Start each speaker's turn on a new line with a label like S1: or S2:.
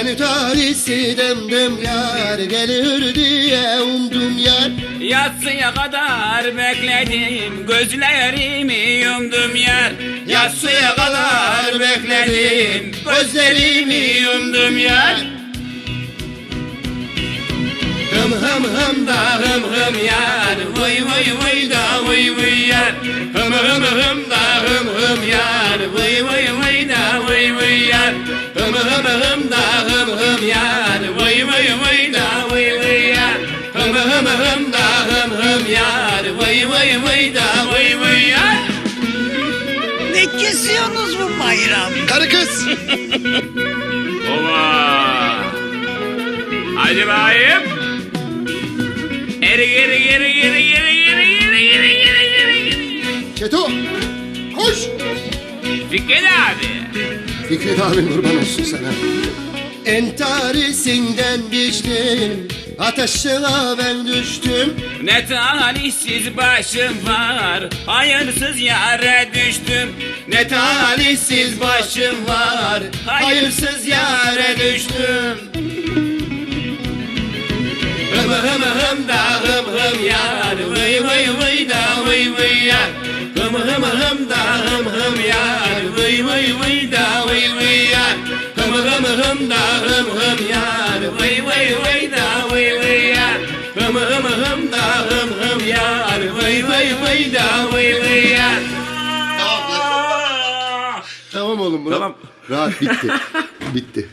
S1: Seni tarihsi demdim yar Gelir diye umdum yar.
S2: Yatsıya kadar bekledim Gözlerimi yumdum yar. Yatsıya kadar bekledim Gözlerimi yumdum yar. Hım hım hım da hım hım yar Vıy vıy vıy da vıy vıy yar. Hım hım hım da hım hım yar Vıy vıy vıy vıy vıy yar Hım hım hım da hım hım yar Vıy vıy vıy da vıy vıy yar Hım hım hım da hım hım yar Vıy vıy vıy da vıy vıy yar
S3: Ne kesiyorsunuz bu bayram?
S1: Karı kız.
S2: Ova Hadi bayım. Eri geri geri geri geri geri geri geri geri geri geri.
S1: Çeto Koş
S2: Fikret abi.
S1: Fikret abin kurban olsun sana. Entarisinden geçtim Ateşine ben düştüm.
S2: Ne talihsiz başım var Hayırsız yere düştüm. Ne talihsiz başım var Hayırsız yere düştüm. Hım hım hım da hım hım yar. Vıy vıy vıy da vıy vıy yar Hım hım hım da hım hım yar. Vıy vıy vıy da vıy vıy yar. Hım hım hım da hım hım yar. Vıy vıy vıy da vıy vıy yar. Hım hım hım da hım hım yar. Vıy vıy vıy da vıy vıy yar.
S1: Tamam oğlum Murat
S2: Tamam.
S1: Rahat bitti. Bitti